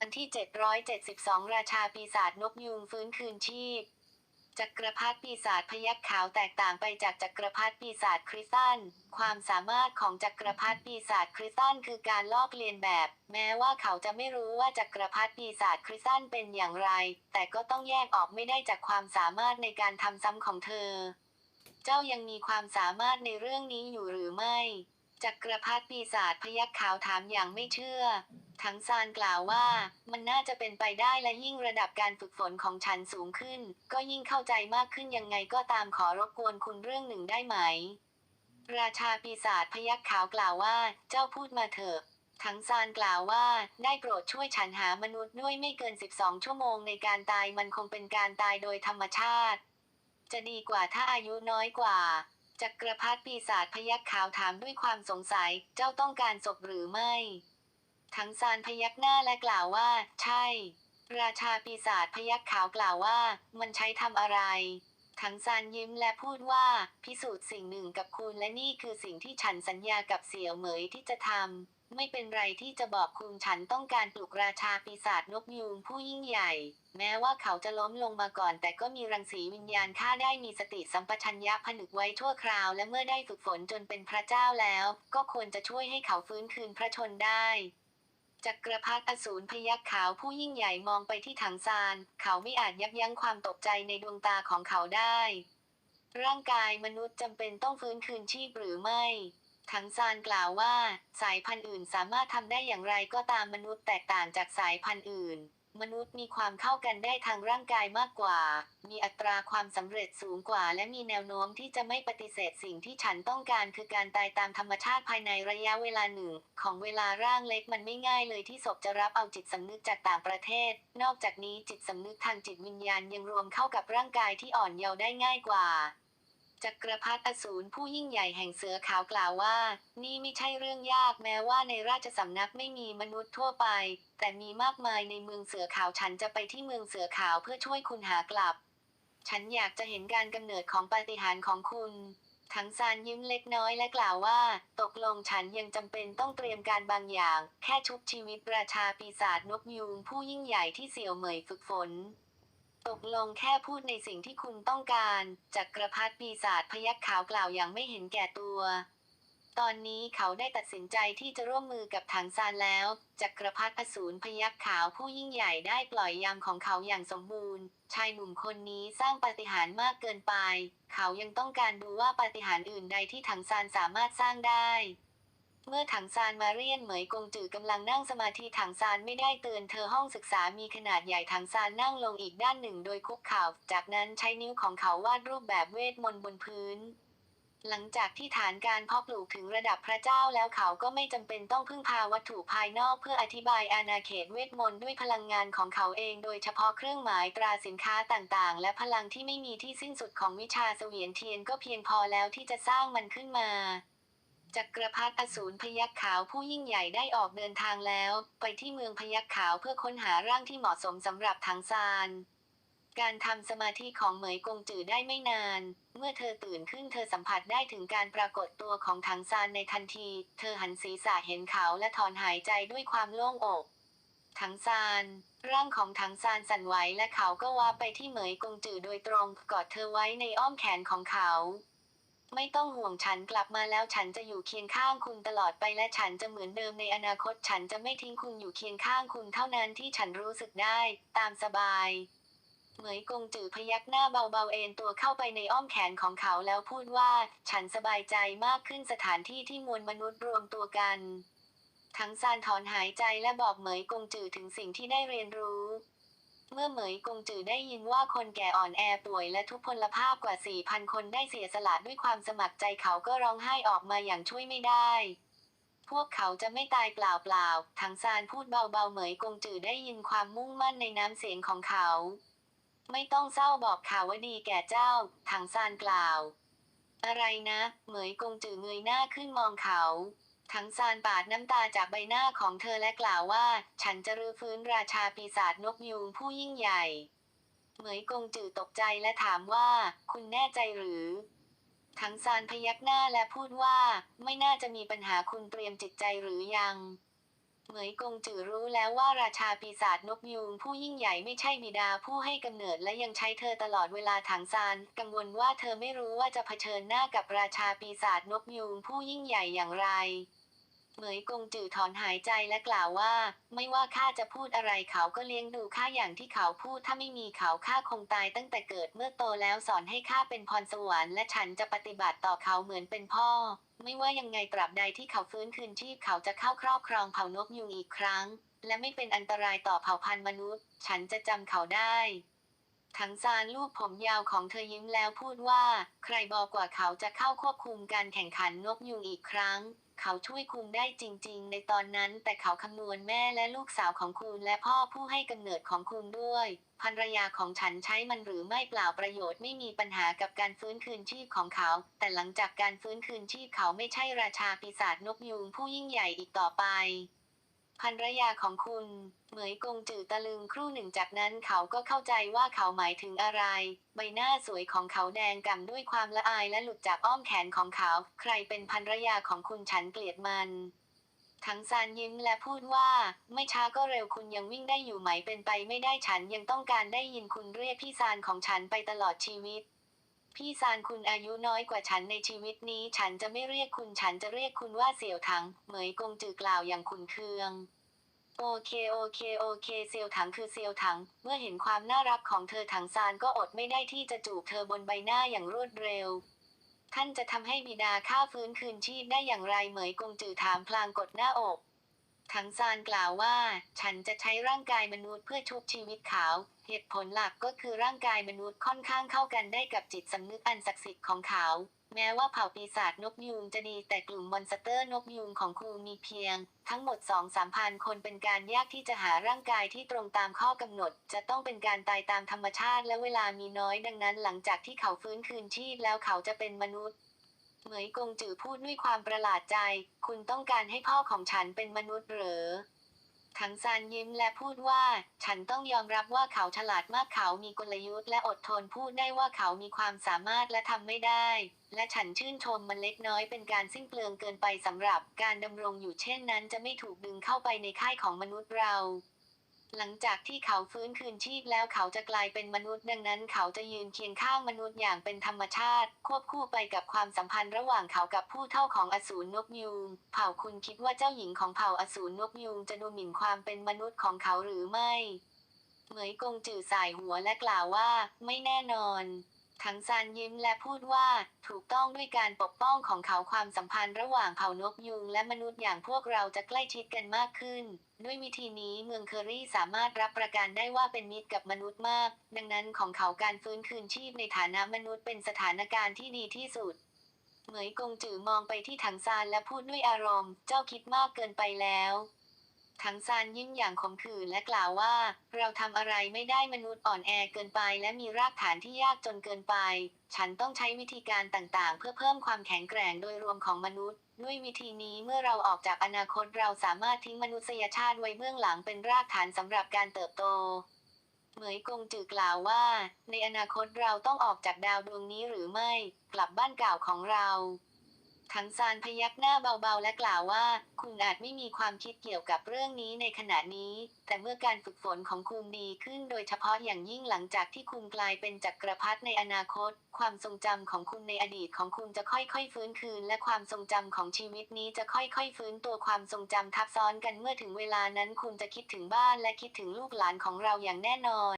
อันที่ 772 ราชาปีศาจนกยูงฟื้นคืนชีพ จักรพรรดิปีศาจพยัคฆ์ขาวแตกต่างไปจากจักรพรรดิปีศาจคริสตัน ความสามารถของจักรพรรดิปีศาจคริสตันคือการลอกเลียนแบบ แม้ว่าเขาจะไม่รู้ว่าจักรพรรดิปีศาจคริสตันเป็นอย่างไร แต่ก็ต้องแยกออกไม่ได้จากความสามารถในการทำซ้ำของเธอ เจ้ายังมีความสามารถในเรื่องนี้อยู่หรือไม่ จักรพรรดิปีศาจพยัคฆ์ขาวถามอย่างไม่เชื่อ ทั้งซานกล่าวว่ามันน่าจะเป็นไปได้และยิ่งระดับการฝึกฝนของฉันสูงขึ้น ก็ยิ่งเข้าใจมากขึ้นยังไงก็ตามขอรบกวนคุณเรื่องหนึ่งได้ไหม ราชาปีศาจพยัคฆ์ขาวกล่าวว่า เจ้าพูดมาเถอะทั้งซานกล่าวว่าได้โปรดช่วยฉันหามนุษย์ด้วยไม่เกิน 12 ชั่วโมงในการตายมันคงเป็นการตายโดยธรรมชาติ จะดีกว่าถ้าอายุน้อยกว่า จักรพรรดิปีศาจพยักขาวถามด้วยความสงสัย เจ้าต้องการศพหรือไม่ ทั้งซานพยักหน้าและกล่าวว่า ใช่ ราชาปีศาจพยักขาวกล่าวว่า มันใช้ทำอะไร ทั้งซานยิ้มและพูดว่า พิสูจน์สิ่งหนึ่งกับคุณและนี่คือสิ่งที่ฉันสัญญากับเสี่ยวเหมยที่จะทำ ไม่เป็นไรที่จะบอกคุณฉันต้องการปลุกราชาปีศาจนกยูงผู้ยิ่งใหญ่ แม้ว่าเขาจะล้มลงมาก่อน แต่ก็มีรังสีวิญญาณข้าได้มีสติสัมปชัญญะผนึกไว้ชั่วคราว และเมื่อได้ฝึกฝนจนเป็นพระเจ้าแล้ว ก็ควรจะช่วยให้เขาฟื้นคืนพระชนได้จักรพรรดิอสูรพยัคฆ์ขาวผู้ยิ่งใหญ่มองไปที่ถังซาน เขาไม่อาจยับยั้งความตกใจในดวงตาของเขาได้ ร่างกายมนุษย์จำเป็นต้องฟื้นคืนชีพหรือไม่ ถังซานกล่าวว่า สายพันธุ์อื่นสามารถทำได้อย่างไรก็ตามมนุษย์แตกต่างจากสายพันธุ์อื่น มนุษย์มีความเข้ากันได้ทางร่างกายมากกว่า มีอัตราความสำเร็จสูงกว่า และมีแนวโน้มที่จะไม่ปฏิเสธสิ่งที่ฉันต้องการคือการตายตามธรรมชาติภายในระยะเวลาหนึ่ง ของเวลาร่างเล็กมันไม่ง่ายเลยที่ศพจะรับเอาจิตสำนึกจากต่างประเทศ นอกจากนี้จิตสำนึกทางจิตวิญญาณยังรวมเข้ากับร่างกายที่อ่อนเยาว์ได้ง่ายกว่า จักรพรรดิอสูรผู้ยิ่งใหญ่แห่งเสือขาวกล่าวว่า นี่ไม่ใช่เรื่องยากแม้ว่าในราชสำนักไม่มีมนุษย์ทั่วไป แต่มีมากมายในเมืองเสือขาวฉันจะไปที่เมืองเสือขาวเพื่อช่วยคุณหากลับ ฉันอยากจะเห็นการกำเนิดของปาฏิหาริย์ของคุณทั้งซานยิ้มเล็กน้อยและกล่าวว่า ตกลงฉันยังจำเป็นต้องเตรียมการบางอย่าง แค่ชุบชีวิตราชาปีศาจนกยูงผู้ยิ่งใหญ่ที่เสี่ยวเหมยฝึกฝน ตกลงแค่พูดในสิ่งที่คุณต้องการ จักรพรรดิปีศาจพยัคฆ์ขาวกล่าวอย่างไม่เห็นแก่ตัว ตอนนี้เขาได้ตัดสินใจที่จะร่วมมือกับถังซานแล้ว จักรพรรดิอสูรพยัคฆ์ขาวผู้ยิ่งใหญ่ได้ปล่อยยามของเขาอย่างสมบูรณ์ ชายหนุ่มคนนี้สร้างปาฏิหาริย์มากเกินไป เขายังต้องการดูว่าปาฏิหาริย์อื่นใดที่ถังซานสามารถสร้างได้ เมื่อถังซานมาเรียนเหมยกงจือกำลังนั่งสมาธิถังซานไม่ได้เตือนเธอห้องศึกษามีขนาดใหญ่ถังซานนั่งลงอีกด้านหนึ่งโดยคุกเข่า จากนั้นใช้นิ้วของเขาวาดรูปแบบเวทมนต์บนพื้น หลังจากที่ฐานการเพาะปลูกถึงระดับพระเจ้าแล้วเขาก็ไม่จำเป็นต้องพึ่งพาวัตถุภายนอกเพื่ออธิบายอาณาเขตเวทมนต์ด้วยพลังงานของเขาเอง โดยเฉพาะเครื่องหมายตราสินค้าต่างๆ และพลังที่ไม่มีที่สิ้นสุดของวิชาเสวียนเทียนก็เพียงพอแล้วที่จะสร้างมันขึ้นมา จักรพรรดิอสูรพยัคฆ์ขาวผู้ยิ่งใหญ่ได้ออกเดินทางแล้ว ไปที่เมืองพยัคฆ์ขาวเพื่อค้นหาร่างที่เหมาะสมสำหรับทางซานการทำสมาธิของเหมยกงจือได้ไม่นาน เมื่อเธอตื่นขึ้นเธอสัมผัสได้ถึงการปรากฏตัวของถังซานในทันที เธอหันศีรษะเห็นเขาและถอนหายใจด้วยความโล่งอกถังซาน ร่างของถังซานสั่นไหวและเขาก็ว่าไปที่เหมยกงจือโดยตรงกอดเธอไว้ในอ้อมแขนของเขา ไม่ต้องห่วงฉันกลับมาแล้วฉันจะอยู่เคียงข้างคุณตลอดไปและฉันจะเหมือนเดิมในอนาคตฉันจะไม่ทิ้งคุณอยู่เคียงข้างคุณเท่านั้นที่ฉันรู้สึกได้ ตามสบาย เหมยกงจือพยักหน้าเบาๆเอนตัวเข้าไปในอ้อมแขนของเขาแล้วพูดว่า ฉันสบายใจมากขึ้นสถานที่ที่มวลมนุษย์รวมตัวกัน ทั้งซานถอนหายใจและบอกเหมยกงจือถึงสิ่งที่ได้เรียนรู้ เมื่อเหมยกงจือได้ยินว่าคนแก่อ่อนแอป่วยและทุพพลภาพกว่า 4,000 คนได้เสียสละด้วยความสมัครใจเขาก็ร้องไห้ออกมาอย่างช่วยไม่ได้ พวกเขาจะไม่ตายเปล่าๆถังซานพูดเบาๆ เหมยกงจือได้ยินความมุ่งมั่นในน้ำเสียงของเขา ไม่ต้องเศร้าบอกข่าวว่าดีแก่เจ้าถังซานกล่าว อะไรนะ เหมยกงจือเงยหน้าขึ้นมองเขา ทั้งซานปาดน้ำตาจากใบหน้าของเธอและกล่าวว่า ฉันจะรื้อฟื้นราชาปีศาจนกยูงผู้ยิ่งใหญ่ เหมยกงจือตกใจและถามว่า คุณแน่ใจหรือ ทั้งซานพยักหน้าและพูดว่า ไม่น่าจะมีปัญหาคุณเตรียมจิตใจหรือยังเหมยกงจือรู้แล้วว่าราชาปีศาจนกยูงผู้ยิ่งใหญ่ไม่ใช่บิดาผู้ให้กำเนิดและยังใช้เธอตลอดเวลาถังซานกังวลว่าเธอไม่รู้ว่าจะเผชิญหน้ากับราชาปีศาจนกยูงผู้ยิ่งใหญ่อย่างไร เหมยกงจือถอนหายใจและกล่าวว่า ไม่ว่าข้าจะพูดอะไรเขาก็เลี้ยงดูข้าอย่างที่เขาพูดถ้าไม่มีเขาข้าคงตายตั้งแต่เกิดเมื่อโตแล้วสอนให้ข้าเป็นพรสวรรค์และฉันจะปฏิบัติต่อเขาเหมือนเป็นพ่อ ไม่ว่ายังไงตราบใดที่เขาฟื้นคืนชีพเขาจะเข้าครอบครองเผ่านกยุงอีกครั้ง และไม่เป็นอันตรายต่อเผ่าพันธุ์มนุษย์ ฉันจะจำเขาได้ ถังซานลูกผมยาวของเธอยิ้มแล้วพูดว่า ใครบอกว่าเขาจะเข้าควบคุมการแข่งขันนกยุงอีกครั้ง เขาช่วยคุณได้จริง ๆ ในตอนนั้น แต่เขาคำนวณแม่และลูกสาวของคุณและพ่อผู้ให้กำเนิดของคุณด้วยภรรยาของฉันใช้มันหรือไม่เปล่าประโยชน์ไม่มีปัญหากับการฟื้นคืนชีพของเขา แต่หลังจากการฟื้นคืนชีพเขาไม่ใช่ราชาปีศาจนกยูงผู้ยิ่งใหญ่อีกต่อไป ภรรยาของคุณ เหมยกงจือตะลึงครู่หนึ่งจากนั้นเขาก็เข้าใจว่าเขาหมายถึงอะไร ใบหน้าสวยของเขาแดงก่ำด้วยความละอายและหลุดจากอ้อมแขนของเขา ใครเป็นภรรยาของคุณฉันเกลียดมันทั้งซานยิ้มและพูดว่า ไม่ช้าก็เร็วคุณยังวิ่งได้อยู่ไหมเป็นไปไม่ได้ฉันยังต้องการได้ยินคุณเรียกพี่ซานของฉันไปตลอดชีวิต พี่ซานคุณอายุน้อยกว่าฉันในชีวิตนี้ ฉันจะไม่เรียกคุณฉันจะเรียกคุณว่าเสี่ยวถัง เหมยกงจือกล่าวอย่างขุนเคือง โอเคโอเคโอเคเซียวถังคือเซียวถัง เมื่อเห็นความน่ารักของเธอถังซานก็อดไม่ได้ที่จะจูบเธอบนใบหน้าอย่างรวดเร็วท่านจะทำให้บิดาข้าฟื้นคืนชีพได้อย่างไรเหมยกงจือถามพลางกดหน้าอก ถังซานกล่าวว่า ฉันจะใช้ร่างกายมนุษย์เพื่อชุบชีวิตเขาเหตุผลหลักก็คือร่างกายมนุษย์ค่อนข้างเข้ากันได้กับจิตสำนึกอันศักดิ์สิทธิ์ของเขา แม้ว่าเผ่าปีศาจนกยูงจะดีแต่กลุ่มมอนสเตอร์นกยูงของครูมีเพียง ทั้งหมด2 3 0 0พันคนเป็นการยากที่จะหาร่างกายที่ตรงตามข้อกำหนด จะต้องเป็นการตายตามธรรมชาติและเวลามีน้อยดังนั้น หลังจากที่เขาฟื้นคืนชีพแล้วเขาจะเป็นมนุษย์ เหมยกงจือพูดด้วยความประหลาดใจ คุณต้องการให้พ่อของฉันเป็นมนุษย์หรือถังซานยิ้มและพูดว่า ฉันต้องยอมรับว่าเขาฉลาดมากเขามีกลยุทธ์และอดทนพูดได้ว่าเขามีความสามารถและทำไม่ได้ และฉันชื่นชมมันเล็กน้อยเป็นการสิ้นเปลืองเกินไปสำหรับการดำรงอยู่เช่นนั้นจะไม่ถูกดึงเข้าไปในค่ายของมนุษย์เรา หลังจากที่เขาฟื้นคืนชีพแล้วเขาจะกลายเป็นมนุษย์ ดังนั้นเขาจะยืนเคียงข้างมนุษย์อย่างเป็นธรรมชาติ ควบคู่ไปกับความสัมพันธ์ระหว่างเขากับผู้เท่าของอสูรนกยูงเผ่าคุณคิดว่าเจ้าหญิงของเผ่าอสูรนกยูงจะดูหมิ่นความเป็นมนุษย์ของเขาหรือไม่ เหมยกงจื่อสายหัวและกล่าวว่า ไม่แน่นอน ทั้งซานยิ้มและพูดว่าถูกต้องด้วยการปกป้องของเขาความสัมพันธ์ระหว่างเผ่านกยูงและมนุษย์อย่างพวกเราจะใกล้ชิดกันมากขึ้น ด้วยวิธีนี้เมืองเคอรี่สามารถรับประกันได้ว่าเป็นมิตรกับมนุษย์มาก ดังนั้นของเขาการฟื้นคืนชีพในฐานะมนุษย์เป็นสถานการณ์ที่ดีที่สุด เหมยกงจือมองไปที่ถังซานและพูดด้วยอารมณ์ เจ้าคิดมากเกินไปแล้ว ถังซานยิ้มอย่างขมขื่นและกล่าวว่า เราทำอะไรไม่ได้มนุษย์อ่อนแอเกินไป และมีรากฐานที่ยากจนเกินไป ฉันต้องใช้วิธีการต่างๆ เพื่อเพิ่มความแข็งแกร่งโดยรวมของมนุษย์ ด้วยวิธีนี้เมื่อเราออกจากอนาคตเราสามารถทิ้งมนุษยชาติไว้เบื้องหลังเป็นรากฐานสำหรับการเติบโตเหมยกงจือกล่าวว่า ในอนาคตเราต้องออกจากดาวดวงนี้หรือไม่ กลับบ้านเก่าของเรา ทั้งซานพยักหน้าเบาๆ และกล่าวว่า คุณอาจไม่มีความคิดเกี่ยวกับเรื่องนี้ในขณะนี้ แต่เมื่อการฝึกฝนของคุณดีขึ้นโดยเฉพาะอย่างยิ่งหลังจากที่คุณกลายเป็นจักรพรรดิในอนาคต ความทรงจำของคุณในอดีตของคุณจะค่อยๆ ฟื้นคืน และความทรงจำของชีวิตนี้จะค่อยๆ ฟื้นตัวความทรงจำทับซ้อนกันเมื่อถึงเวลานั้นคุณจะคิดถึงบ้านและคิดถึงลูกหลานของเราอย่างแน่นอน